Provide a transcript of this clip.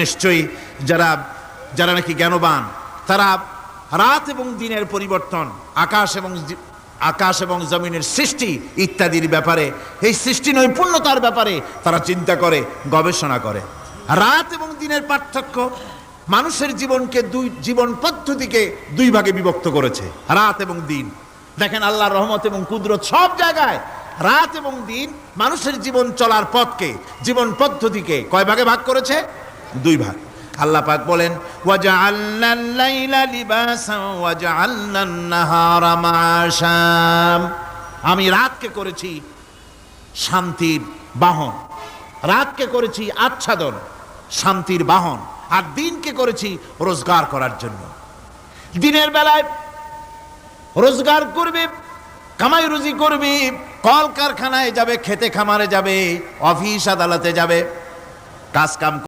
নিশ্চয়ই যারা যারা নাকি জ্ঞানবান, তারা রাত এবং দিনের পরিবর্তন, আকাশ এবং আকাশ এবং জমিনের সৃষ্টি ইত্যাদির ব্যাপারে, এই সৃষ্টি নৈপুণ্যতার ব্যাপারে তারা চিন্তা করে, গবেষণা করে। রাত এবং দিনের পার্থক্য মানুষের জীবনকে দুই, জীবন পদ্ধতিকে দুই ভাগে বিভক্ত করেছে, রাত এবং দিন। দেখেন আল্লাহর রহমত এবং কুদরত সব জায়গায় রাত এবং দিন মানুষের জীবন চলার পথকে, জীবন পদ্ধতিকে কয় ভাগে ভাগ করেছে? দুই ভাগ। আল্লাহ পাক বলেন লিবাসান ওয়াজআলনা নাহারা আমি রাতকে করেছি শান্তির বাহন। রাতকে করেছি আচ্ছাদন, শান্তির বাহন। আর দিনকে করেছি রোজগার করার জন্য। দিনের বেলায় রোজগার করবে, কামাই রুজি করবে কল কারখানায় যাবে, খেতে খামারে যাবে, অফিস আদালতে যাবে কাজ কাম